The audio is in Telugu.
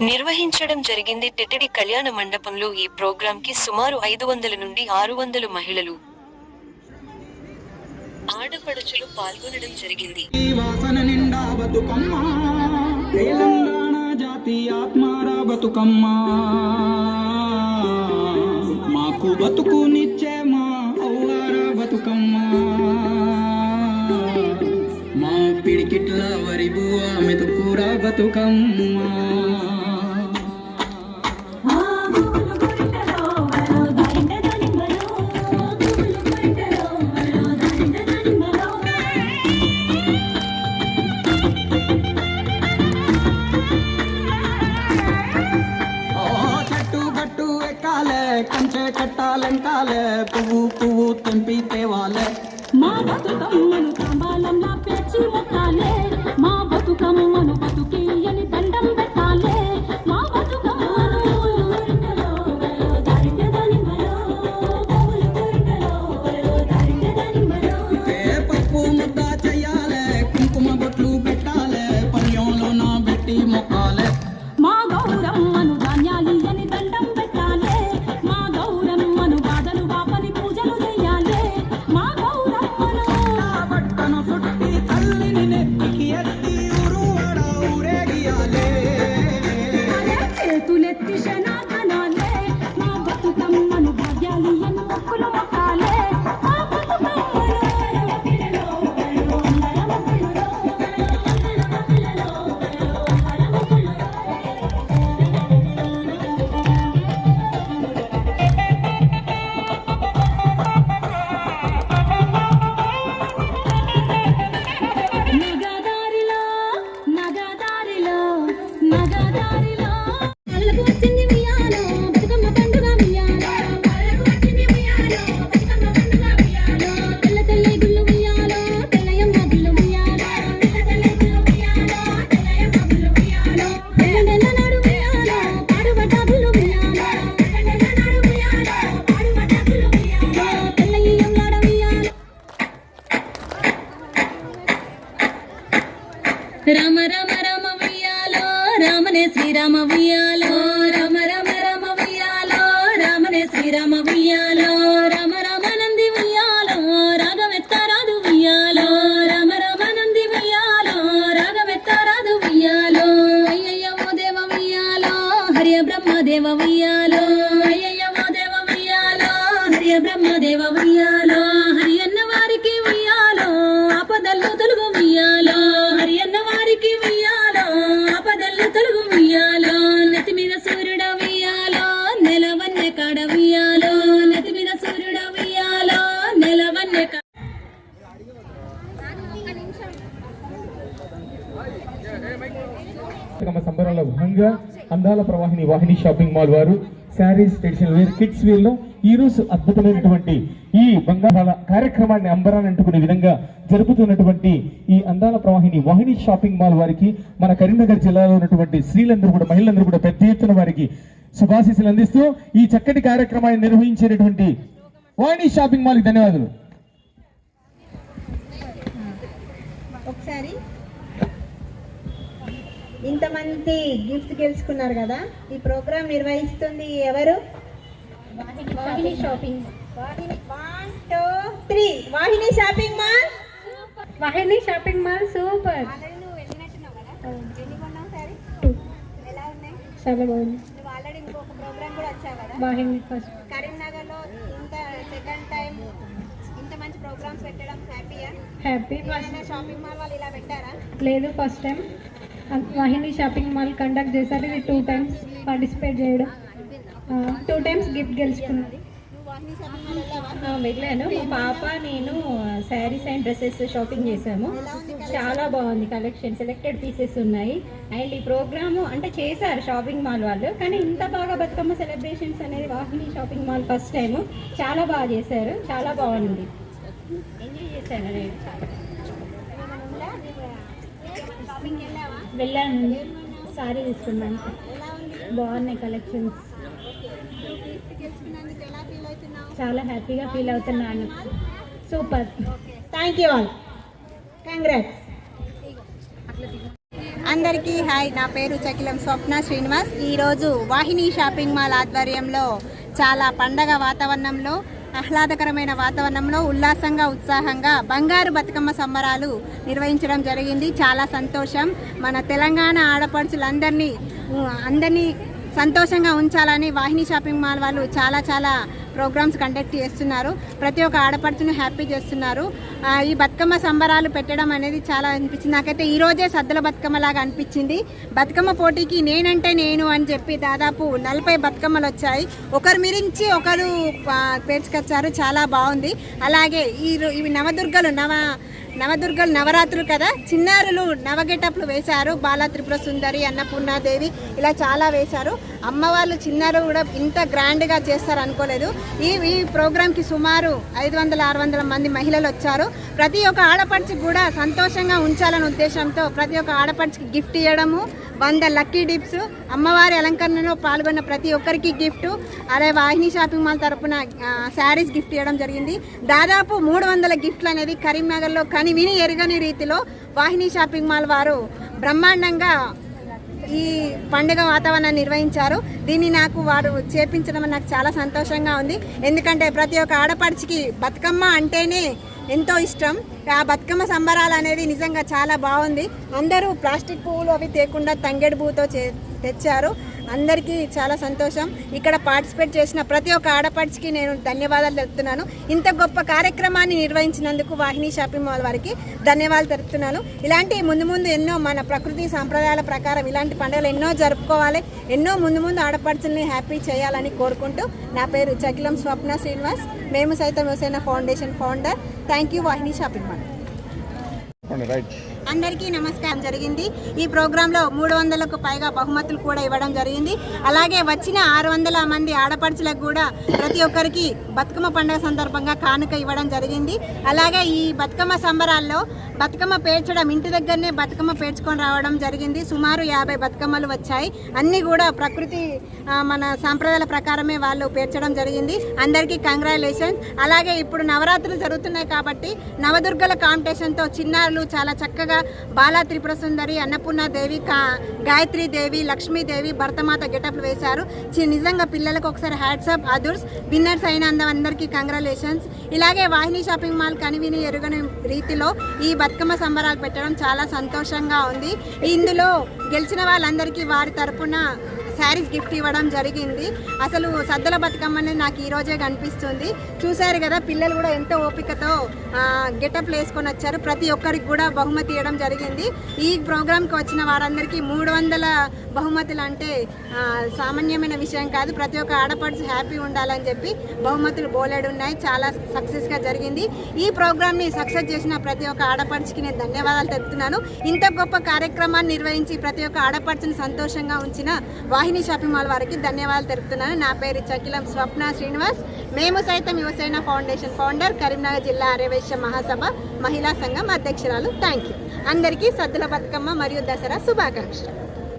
నిర్వహించడం జరిగింది టిటిడి కళ్యాణ మండపంలో ఈ ప్రోగ్రాం కి సుమారు ఐదు వందల నుండి ఆరు వందలు మహిళలు. ఆడపడుచులు పాల్గొనడం జరిగింది. తెలంగాణ ఆత్మారా బతుకమ్మ. మాకు బతుకునిచ్చే మా ఔవారా మా పిడికిట్ల వరి బువ్వ మెతుకురా బతుకమ్మ. పువ్వు పువ్వు తెంపి తేవాలే మా బతుకమ్మను తాంబాలంలా పేర్చి ముట్టాలే தள்ளி நினைக்கியத்தி Dari la శ్రీరామ ఉయ్యాలో రామ రామ నంది వియ్యాలో రాగమెత్తారాదు ఉయ్యాలో రామ రామ నంది వియ్యాలో రాగమెత్తారాదు వియ్యాలో అయ్యయ్యమో దేవ ఉయ్యాలో హరియ బ్రహ్మ దేవ వియ్యాలో అయ్యయ్యమో దేవ ఉయ్యాలో హరియ బ్రహ్మ దేవ వియ్యాలో హరి అన్న వారికి ఉయ్యాలో ఆపదల్లో తొలుగు ఉయ్యాలో హరి అన్న వారికి ఉయ్యాలో కార్తీకమ్మ సంబరాల్లో భాగంగా అందాల ప్రవాహిని వాహిని షాపింగ్ మాల్ వారు శారీస్ ట్రెడిషనల్ వేర్ కిడ్స్ వేర్లో ఈ రోజు అద్భుతమైనటువంటి ఈ బంగాళాల కార్యక్రమాన్ని అంబరాన్ని అంటుకునే విధంగా జరుపుతున్నటువంటి ఈ అందాల ప్రవాహిని వాహిని షాపింగ్ మాల్ వారికి మన కరీంనగర్ జిల్లాలో ఉన్నటువంటి స్త్రీలందరూ కూడా మహిళలందరూ కూడా పెద్ద ఎత్తున వారికి శుభాశీస్సులు అందిస్తూ ఈ చక్కటి కార్యక్రమాన్ని నిర్వహించేటటువంటి వాహిని షాపింగ్ మాల్ ధన్యవాదాలు. ఒకసారి ఇంతమంది గిఫ్ట్ గెలుచుకున్నారు కదా ఈ ప్రోగ్రామ్ నిర్వహిస్తుంది ఎవరు? Vahini shopping Vahini one two three Vahini shopping mall? Vahini shopping mall super. చాలా బాగుంది. నువ్వు ఆల్రెడీ ఇంకొక ప్రోగ్రామ్ కూడా వచ్చావు కదా? వాహిని ఫస్ట్. కరీంనగర్లో ఇంత సెకండ్ టైం ఇంత మంచి ప్రోగ్రామ్స్ పెట్టడం హ్యాపీయా? హ్యాపీ షాపింగ్ మాల్ వాళ్ళు ఇలా పెట్టారా? లేదు first time Vahini shopping mall conduct చేశారు. ఇది టూ టైమ్స్ పార్టిసిపేట్ చేయడం. టూ టైమ్స్ గిఫ్ట్ గెలుచుకున్నది వెళ్ళాను. మా పాప నేను శారీస్ అండ్ డ్రెస్సెస్ షాపింగ్ చేసాము చాలా బాగుంది కలెక్షన్ సెలెక్టెడ్ పీసెస్ ఉన్నాయి. అండ్ ఈ ప్రోగ్రాము అంటే చేశారు షాపింగ్ మాల్ వాళ్ళు. కానీ ఇంత బాగా బతుకమ్మ సెలబ్రేషన్స్ అనేది Vahini shopping mall first time చాలా బాగా చేశారు. చాలా బాగుంది. ఎంజాయ్ చేశాను నేను. షాపింగ్ వెళ్ళావా? వెళ్ళాను. సారీ తీసుకున్నాను. బాగున్నాయి కలెక్షన్స్. చాలా హ్యాపీగా ఫీల్ అవుతున్నాను. Super. Thank you all congrats అందరికీ హాయ్. నా పేరు చకిలం స్వప్న శ్రీనివాస్. ఈరోజు వాహిని షాపింగ్ మాల్ ఆధ్వర్యంలో చాలా పండగ వాతావరణంలో ఆహ్లాదకరమైన వాతావరణంలో ఉల్లాసంగా ఉత్సాహంగా బంగారు బతుకమ్మ సంబరాలు నిర్వహించడం జరిగింది. చాలా సంతోషం. మన తెలంగాణ ఆడపడుచులందరినీ అందరినీ సంతోషంగా ఉంచాలని వాహిని షాపింగ్ మాల్ వాళ్ళు చాలా చాలా ప్రోగ్రామ్స్ కండక్ట్ చేస్తున్నారు. ప్రతి ఒక్క ఆడపడుచును హ్యాపీ చేస్తున్నారు. ఈ బతుకమ్మ సంబరాలు పెట్టడం అనేది చాలా అనిపించింది. నాకైతే ఈ రోజే సద్దుల బతుకమ్మ లాగా అనిపించింది. బతుకమ్మ పోటీకి నేనంటే నేను అని చెప్పి దాదాపు నలభై బతుకమ్మలు వచ్చాయి. ఒకరు మిరించి ఒకరు పేర్చుకొచ్చారు. చాలా బాగుంది. అలాగే ఈ నవదుర్గలు నవ నవదుర్గలు నవరాత్రులు కదా? చిన్నారులు నవగెటప్లు వేశారు. బాల త్రిపుర సుందరి అన్నపూర్ణాదేవి ఇలా చాలా వేశారు. అమ్మవాళ్ళు చిన్నారు కూడా ఇంత గ్రాండ్గా చేస్తారు అనుకోలేదు ఈ ఈ ప్రోగ్రామ్కి సుమారు ఐదు వందల ఆరు వందల మంది మహిళలు వచ్చారు. ప్రతి ఒక్క ఆడపడుచుకి కూడా సంతోషంగా ఉంచాలనే ఉద్దేశంతో ప్రతి ఒక్క ఆడపడుచుకి గిఫ్ట్ ఇవ్వడము వంద లక్కీ డిప్స్. అమ్మవారి అలంకరణలో పాల్గొన్న ప్రతి ఒక్కరికి గిఫ్ట్. అలాగే వాహిని షాపింగ్ మాల్ తరపున శారీస్ గిఫ్ట్ ఇవ్వడం జరిగింది. దాదాపు మూడు వందల గిఫ్ట్లు అనేది కరీంనగర్లో కనివిని ఎరగని రీతిలో వాహిని షాపింగ్ మాల్ వారు బ్రహ్మాండంగా ఈ పండుగ వాతావరణాన్ని నిర్వహించారు. దీన్ని నాకు వారు చేపించడం నాకు చాలా సంతోషంగా ఉంది. ఎందుకంటే ప్రతి ఒక్క ఆడపడిచికి బతుకమ్మ అంటేనే ఎంతో ఇష్టం. ఆ బతుకమ్మ సంబరాలు అనేది నిజంగా చాలా బాగుంది. అందరూ ప్లాస్టిక్ పువ్వులు అవి తేకుండా తంగేడు పువ్వుతో చే తెచ్చారు. అందరికీ చాలా సంతోషం. ఇక్కడ పార్టిసిపేట్ చేసిన ప్రతి ఒక్క ఆడపడిచికి నేను ధన్యవాదాలు తెలుపుతున్నాను. ఇంత గొప్ప కార్యక్రమాన్ని నిర్వహించినందుకు వాహిని షాపింగ్ మాల్ వారికి ధన్యవాదాలు తెలుపుతున్నాను. ఇలాంటి ముందు ముందు ఎన్నో మన ప్రకృతి సాంప్రదాయాల ప్రకారం ఇలాంటి పండుగలు ఎన్నో జరుపుకోవాలి. ఎన్నో ముందు ముందు ఆడపడుచుల్ని హ్యాపీ చేయాలని కోరుకుంటూ నా పేరు చకిలం స్వప్న శ్రీనివాస్. మేము సైతం వ్యవసాయ foundation founder. Thank you Vahini shopping mall. On the right. అందరికీ నమస్కారం జరిగింది. ఈ ప్రోగ్రాంలో మూడు వందలకు పైగా బహుమతులు కూడా ఇవ్వడం జరిగింది. అలాగే వచ్చిన ఆరు వందల మంది ఆడపడుచులకు కూడా ప్రతి ఒక్కరికి బతుకమ్మ పండుగ సందర్భంగా కానుక ఇవ్వడం జరిగింది. అలాగే ఈ బతుకమ్మ సంబరాల్లో బతుకమ్మ పేర్చడం ఇంటి దగ్గరనే బతుకమ్మ పేర్చుకొని రావడం జరిగింది. సుమారు యాభై బతుకమ్మలు వచ్చాయి. అన్నీ కూడా ప్రకృతి మన సాంప్రదాయాల ప్రకారమే వాళ్ళు పేర్చడం జరిగింది. అందరికీ కంగ్రాచులేషన్స్. అలాగే ఇప్పుడు నవరాత్రులు జరుగుతున్నాయి కాబట్టి నవదుర్గల కాంపిటీషన్తో చిన్నారులు చాలా చక్కగా బాలా త్రిపుర సుందరి అన్నపూర్ణ దేవి కా గాయత్రి దేవి లక్ష్మీదేవి భరతమాత గెటప్లు వేశారు. చి- నిజంగా పిల్లలకు ఒకసారి హ్యాట్సప్ అదుర్స్ విన్నర్స్ అయిన అందరికీ కంగ్రాలేషన్స్. ఇలాగే వాహిని షాపింగ్ మాల్ కనివిని ఎరుగని రీతిలో ఈ బతుకమ్మ సంబరాలు పెట్టడం చాలా సంతోషంగా ఉంది. ఇందులో గెలిచిన వాళ్ళందరికీ వారి తరపున శారీస్ గిఫ్ట్ ఇవ్వడం జరిగింది. అసలు సద్దల బతుకమ్మ అనేది నాకు ఈరోజే కనిపిస్తుంది. చూశారు కదా పిల్లలు కూడా ఎంతో ఓపికతో గెటప్లు వేసుకొని వచ్చారు. ప్రతి ఒక్కరికి కూడా బహుమతి ఇవ్వడం జరిగింది. ఈ ప్రోగ్రామ్కి వచ్చిన వారందరికీ మూడు వందల బహుమతులు అంటే సామాన్యమైన విషయం కాదు. ప్రతి ఒక్క ఆడపడుచు హ్యాపీ ఉండాలని చెప్పి బహుమతులు బోలెడు ఉన్నాయి. చాలా సక్సెస్గా జరిగింది. ఈ ప్రోగ్రామ్ని సక్సెస్ చేసిన ప్రతి ఒక్క ఆడపడుచుకి నేను ధన్యవాదాలు తెలుపుతున్నాను. ఇంత గొప్ప కార్యక్రమాన్ని నిర్వహించి ప్రతి ఒక్క ఆడపడుచుని సంతోషంగా ఉంచిన వాహిని షాపింగ్ మాల్ వారికి ధన్యవాదాలు తెలుపుతున్నాను. నా పేరు చకిలం స్వప్న శ్రీనివాస్. మేము సైతం యువసేన ఫౌండేషన్ ఫౌండర్ కరీంనగర్ జిల్లా ఆర్యవైశ్య మహాసభ మహిళా సంఘం అధ్యక్షురాలు. థ్యాంక్ యూ అందరికీ సద్దుల బతుకమ్మ మరియు దసరా శుభాకాంక్షలు.